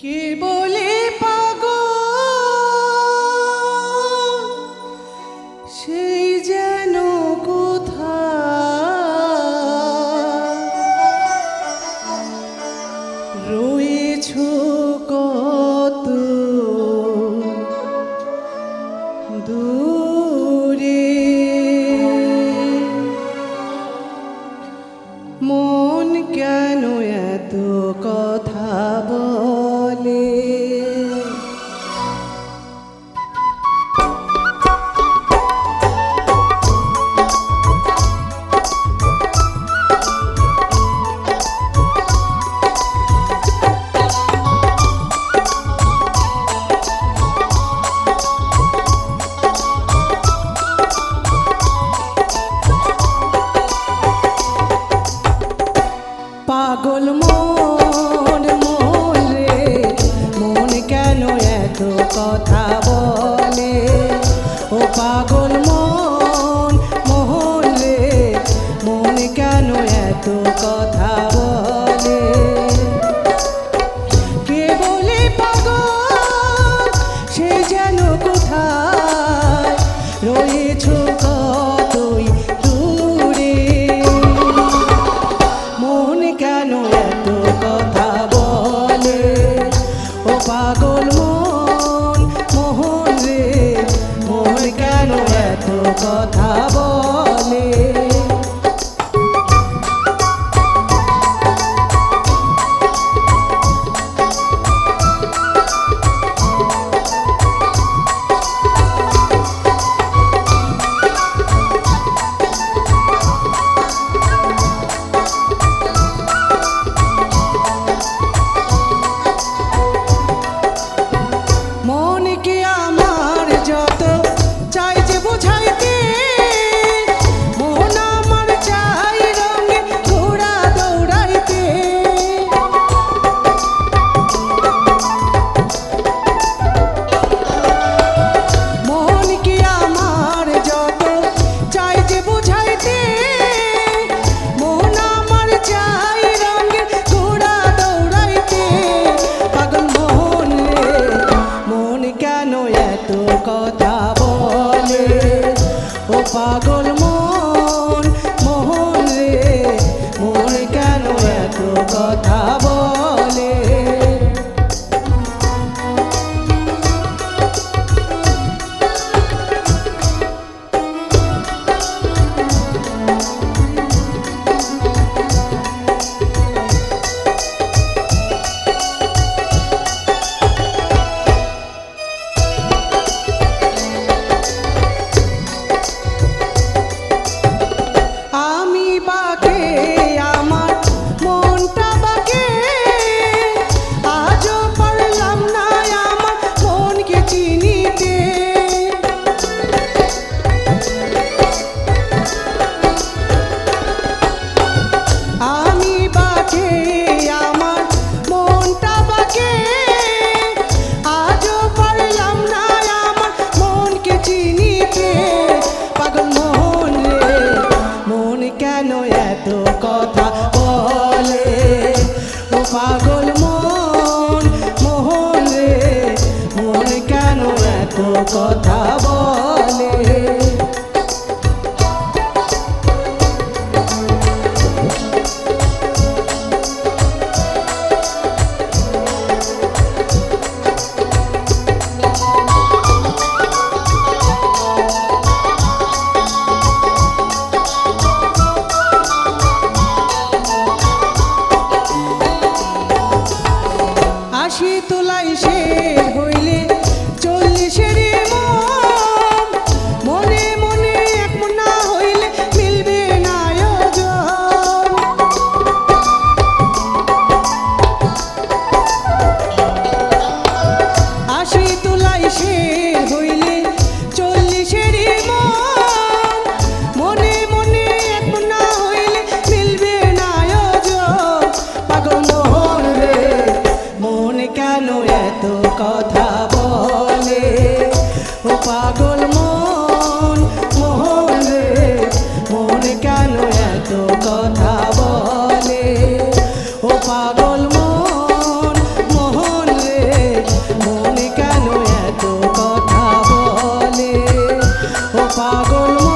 কে বলে পাগল ও পাগল কথা বলে। কথা বলে, ও পাগল মন মোহন রে, মন কেন এত কথা বলে? ও পাগল মন মোহন রে, মন কেন এত কথা বলে? ও পাগল